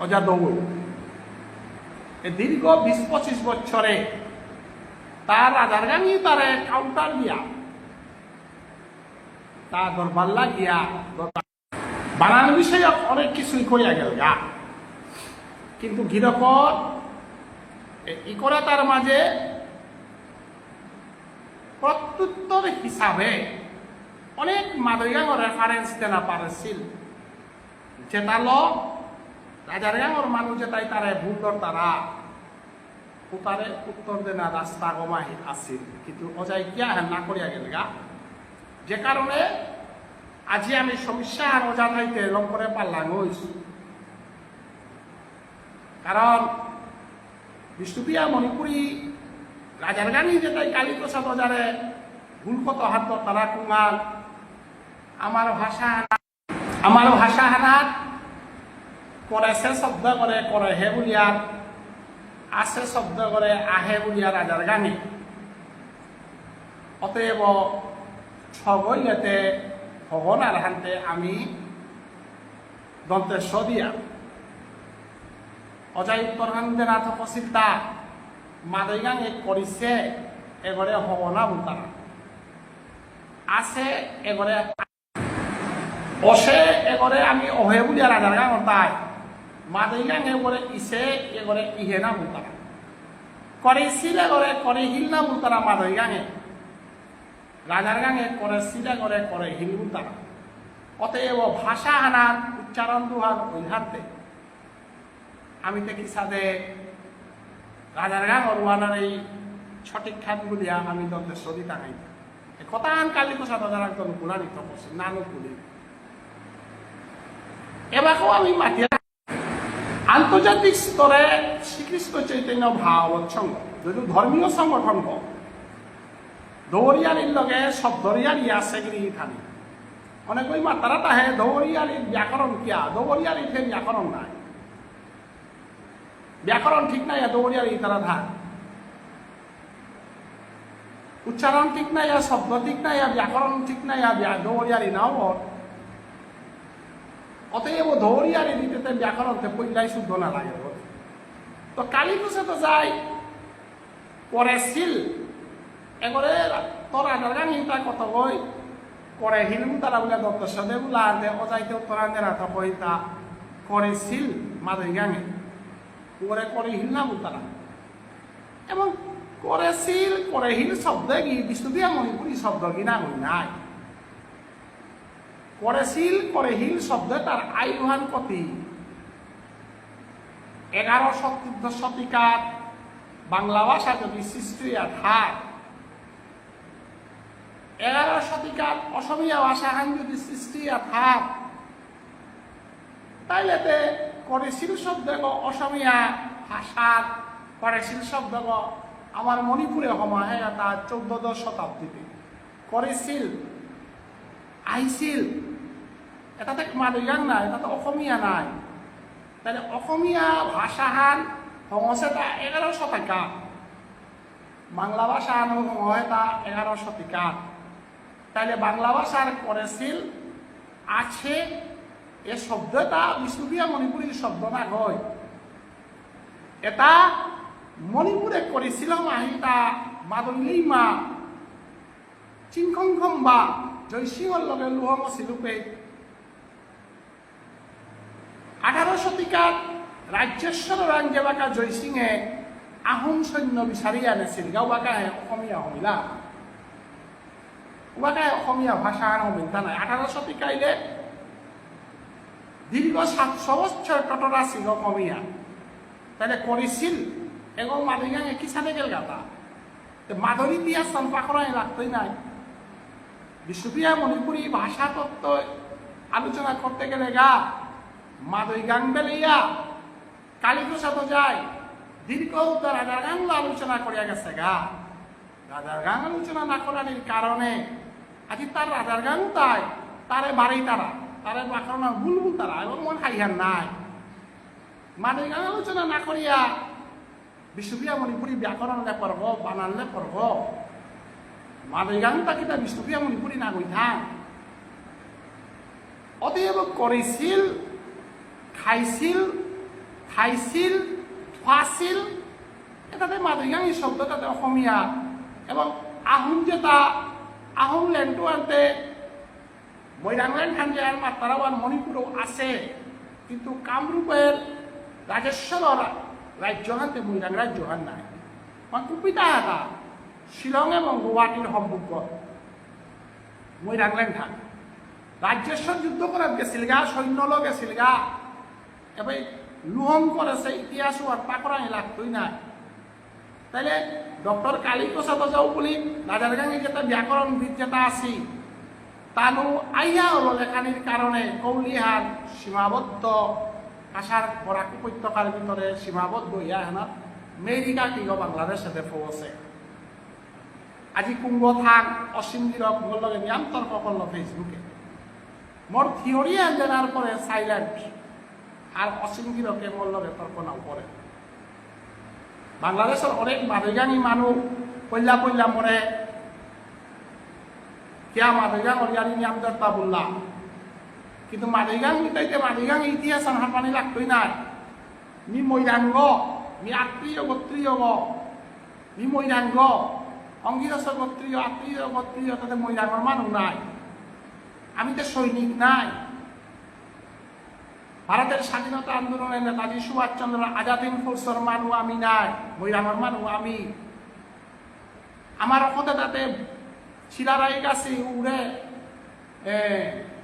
অজা দৌড় দীর্ঘ বিশ পঁচিশ বছরে তার রাজারগাঙ্গি তারে কাউন্টার দিয়া। তা দরবাল্লা গিয়া দরবার- বানান বিষয়ক অনেক কিছুই করিয়া গেল গা। কিন্তু গিরকর ই করে তার মাঝে প্রত্যুত্তর হিসাবে অনেক মাদৈগাঙ্গ রেফারেন্স দেনা পারেছিল। যেটা ল রাজারগাঙ্গর মানুষ যেটাই তারে ভুল তারা তারে উত্তর দেনা রাস্তা গমাই আছিল কিন্তু অজাই কিয়া না করিয়া গেল গা? যে কারণে আজি আমি সমস্যা আর অজা থাইতে লং করে পারলাম হইছ কারণ বিষ্ণুপ্রিয়া মণিপুরী রাজার গানি যেটাই কালীপ্রসাদ অজারে ভুল কত হাত তারা কুমার আমার ভাষা আমার ভাষা হানাত সে শব্দ করে করে হে বুলিয়ার আছে শব্দ করে আহে বুলিয়া রাজার গানি। অতএব ছগইলেতে ভগনার হান্তে আমি দন্তেশ্ব দিয়া। অজাই উত্তরান্দে না তপশিলতা মাদৈগাং এক করিছে এগরে হব না বুতারা আছে এগরে অসে এগরে আমি অহে বুলিয়া রাজার গাং তাই মাদৈগাং এগরে ইসে এগরে ইহে না বুতারা করিছিল এগরে করিহিল না বুতারা মাদৈগাঙে রাজার গাঙে করে সিদা করে করে হিন্দু তারা অতএব ভাষা হানার উচ্চারণ দুহার আমি দেখি সাদে রাজার গাং অরুয়ানার এই সঠিক খাতগুলিয়া আমি দন্তে সদি টাঙাই কতান কালী প্রসাদ যারা একদম গুণানিত করছি নানু গুলি এবারও আমি মাতিয়া আন্তর্জাতিক স্তরে শ্রীকৃষ্ণ চৈতন্য ভাগবত সংঘ যদি ধর্মীয় সংগঠন হোক, দৌৰিয়ালিৰ লগে শব্দৰিয়ালি আছে গিৰি থানি অনেকৈ মাতারা তাহে দৌৰিয়ালির ব্যাকরণ কিয়া? ফের ব্যাকরণ নাই। ব্যাকরণ ঠিক নাই দৌৰিয়ালি তারা ধার উচ্চারণ ঠিক নাই, শব্দ ঠিক নাই ব্যাকরণ ঠিক নাই আর দৌৰিয়ালি নাও। অতএব দৌৰিয়ালি দিতে ব্যাকরণতে পইলাই শুদ্ধ না লাগে তো কালী পুজো তো যায় করেছিল এবারে তোর আধার গান হিংটা কত বই করে হিলমু তারা বলে দত্ত সদে বুলা দে, অজাইতে উত্তরান দেনা তো কইতা করেছিল মাদই গাঙে করে করে হিল না তারা এবং করেছিল করে হিল শব্দ কি বিষ্ণুপ্রিয়া মণিপুরী শব্দ কি না নাই। করেছিল করে হিল শব্দ তার আয়ুহান কতি এগারো শতীর্ধ শতিকার বাংলা ভাষা যদি সৃষ্টি থাক এগারো শতিকার অসমীয়া ভাষাখান যদি সৃষ্টি থাক তাইলে তে করেছিল শব্দ অসমীয়া ভাষার করেছিল শব্দ আমার মণিপুরে সময় এটা চৌদ্দশ শতাব্দীতে। করেছিল আইছিল এটাতে মাদুগান নাই এটাতে অসমীয়া নাই। তাহলে অসমীয়া ভাষাহান সংস্কৃতা এগারো শতিকা বাংলা ভাষা হয় তা এগারো শতিকা তাহলে বাংলা ভাষার করেছিল আছে এ শব্দটা বিষ্ণুপ্রিয়া মণিপুরীর শব্দ না হয়। এটা মণিপুরে করেছিল মাহিতা মাদুলি মা চিংখংখম বা জয়সিংহর লগে লুহম শিলুপে আঠারো শতিকাত ৰাজ্যেশ্বৰ ৰাংজেবাকা জয়সিঙে আহোম সৈন্য বিচাৰি আনিছিল গাঁওবাকাহে অসমীয়া ওবাকাহে অসমীয়া ভাষা নাই। শতিকাইলে ছিল অসমীয়া তাহলে করেছিল এবং মাদুগাঙে কি সাথে গেল গাতা। দিয়া চম্পা করা লাগতোই নাই। বিষ্ণুপ্রিয়া মণিপুরী ভাষা তত্ত্ব আলোচনা করতে গেলে গা। মাদই গাং বেলিয়া কালীপ্রসাদ যায়। দীর্ঘ উত্তর রাজার গান আলোচনা করিয়া গেছে গা। রাজার গান আলোচনা না করার কারণে আজি তার রাজার গান তাই, তারে বাড়ি তারা, তারে বাকরণ বুলবুল তারা, এবং মন খাইহার নাই। মাদই গান আলোচনা না করিয়া বিষ্ণুপ্রিয়া মণিপুরী ব্যাকরণলে পড়ব বানানলে পড়ব মাদই গান তাকিটা বিষ্ণুপ্রিয়া মণিপুরী না গইথান অতএব করেছিল খাইছিল খাইছিল, খোৱাছিল। এটাতে মাদৈগাঙী শব্দ তাতে অসমীয়া। এবং আহোম যেটা আহোম লেণ্ডটো আনতে মৈৰাংলেণ্ড থানজার মাতারাওয়ান মণিপুরও আছে। কিন্তু কামরূপের রাজেশ্বর রাজ্য হানতে মৈরাং রাজ্য হান নাই কুপিতা এটা শিলং এবং গুয়াহাটির সম্পর্ক মৈরাংলেণ্ড থান রাজ্যেশ্বর যুদ্ধ করে গেছিল গা সৈন্য গেছিল গা। এবার লুহং করেছে ইতিহাস আর পাকড়াই লাগতোই না তাইলে ডক্টর কালী প্রসাদ যাও বলি রাজারগাঙে যেটা ব্যাকরণবিদ যেটা আছি, তানু আইয়া হলো লেখানির কারণে কৌলিহার সীমাবদ্ধ কাছার বরাক উপত্যকার ভিতরে সীমাবদ্ধ ইয়া হেনা মেরিকা কিগ বাংলাদেশে পৌঁছে আজি কুম্ভ থাক অসীম গিরক মোর লগে নিয়াম ফেসবুকে মোর থিওরি জানার পরে সাইলেন্ট আর অসীম গিরকে মোর লগে তর্ক নাও করে বাংলাদেশের অনেক মাদৈগানী মানুষ পল্লা পল্লা মরে কিয়া মাদৈগাং অরিয়ালি নিয়াম দত্তা বললা কিন্তু মাদৈগাং মিটাইতে মাদৈগাং ইতিহাস হাঁপানি লাগতোই নাই। মি মৈরাঙ্গ মি আত্মীয় গোত্রীয় মি মৈরাঙ্গ অঙ্গিরস গোত্রীয় আত্মীয় গোত্রীয় তাতে মৈরাঙ্গর মানুষ নাই। আমি তো সৈনিক নাই। ভারতের স্বাধীনতা আন্দোলনের নেতাজি সুভাষচন্দ্র আজাদ ফোর্সের মানুষ আমি নাই মৈরাঙ্গর মানুষ আমি। আমার অকতে তাতে চিলারাই গাছি উড়ে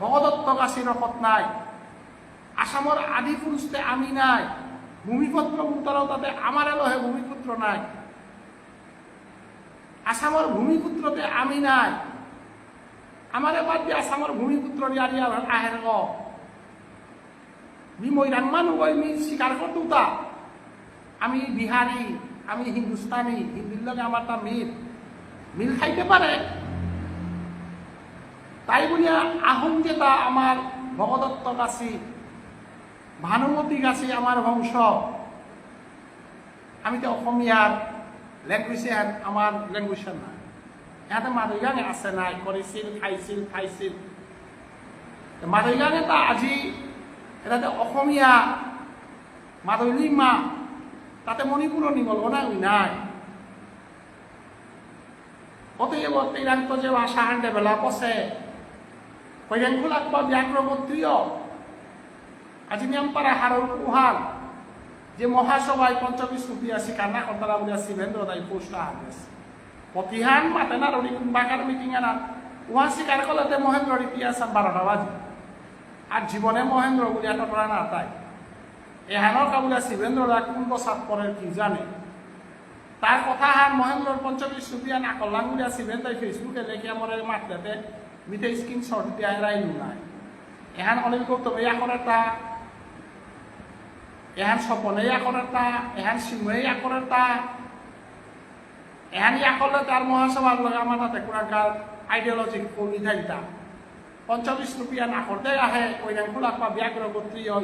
ভগদত্ত গাছির রকত নাই। আসামর আদি পুরুষতে আমি নাই। ভূমিপত্র উত্তরাও তাতে আমার এলোহে ভূমিপুত্র নাই। আসামর ভূমিপুত্রতে আমি নাই। আমার এবার দিয়ে আসামর ভূমিপুত্র আহের গ। মি মৈরাং মানুষ ওই মি স্বীকার করতুতা আমি বিহারি আমি হিন্দুস্তানি হিন্দির লগে আমার তা মিল। মিল খাইতে পারে তাই বলিয়া আহোম যেটা আমার ভগদত্ত গাছি ভানুমতী গাছি আমার বংশ। আমি তো অসমীয়ার ল্যাঙ্গুয়েজে আমার ল্যাঙ্গুয়েজ নাই। ইহঁতে মাদৈগাঙে আছে নাই, কৰিছিল, খাইছিল খাইছিল। মাদৈগাঙে তা আজি এটাতে অসমীয়া মাদৈলি মা তাতে মণিপুৰৰ নিগল নাই। অতএব তৈরান্ত যে আশাহান ডেভেলপ আছে কৈরাঙ্কুলাক বা ব্যাঘ্রগোত্রীয় আজি নিয়মপাড়া হারল কুহাল, যে মহাসভায় পঞ্চবিশ রুপিয়াছি কান্না কর্তারা বলিয়া শিবেন্দ্র দাই পোস্ট আহার প্রতিহান মাতে না রড়ি বাকার মিটিং না উহা স্বীকার করলে মহেন্দ্র ইতিহাস বারোটা বাজি। আর জীবনে মহেন্দ্র বলিয়া টপরা না তাই। শিবেন্দ্র দা কোন বসাত পরের কি জানে? তার কথা হার মহেন্দ্রর পঞ্চবিশ রুপিয়া না করলাম বলিয়া শিবেন্দ্র ফেসবুকে লেখে আমার মাতলেতে মিতে স্ক্রিন শট দিয়া রাইলু নাই। এহান অনেক করতো ইয়া করে তা এহান স্বপনে ইয়া করে তা এহান সিংহে ইয়া করে তা এহান ইয়া করলে তার মহাসভার লগে আমার তাতে কোনাকার আইডিওলজি কমি থাকতা পঞ্চল্লিশ রুপিয়া না করতে আহে কইরাং খোলা বা ব্যাঘ্র গোত্রীয়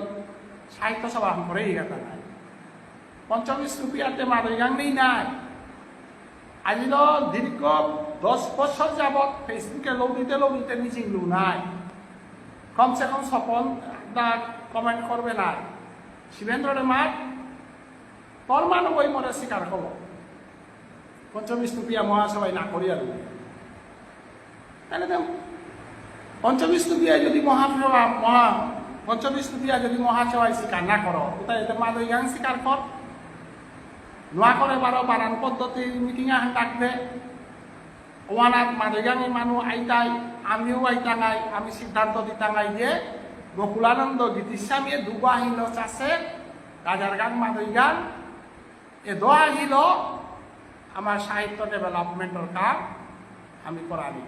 সাহিত্য সভা করে গেতা নাই। পঞ্চল্লিশ রুপিয়াতে মাদৈগাং নেই। আজিল দীর্ঘ দশ বছর যাবৎ ফেসবুকে লৌদিতে লৌদিতে মিচিং লু নাই। কমসে কম স্বপন দা কমেন্ট করবে না শিবেন্দ্রের মাঠ তোর মানুষ ওই মরে স্বীকার করব পঞ্চবিশ রুপিয়া মহাসভায় না করি আর তাহলে পঞ্চবিশ যদি মহাসভা মহা পঞ্চবিশ রুপিয়া যদি মহাসভায় স্বীকার না করো, তাহলে এতে মাদৈ গান স্বীকার কর। নোয়া করে বারো বানান পদ্ধতির মিটিং আহান ডাকবে। ওয়ানাত মাদৈগাঙী মানুষ আইতাই, আমিও আইতাঙাই আমি সিদ্ধান্ত দিতাঙাই যে গকুলানন্দ গীতিস্বামীয়ে দুগো আহিল চাষে, রাজার গান মাদৈ গান এ আহিল, আমার সাহিত্য ডেভেলপমেন্টর কাম আমি করানি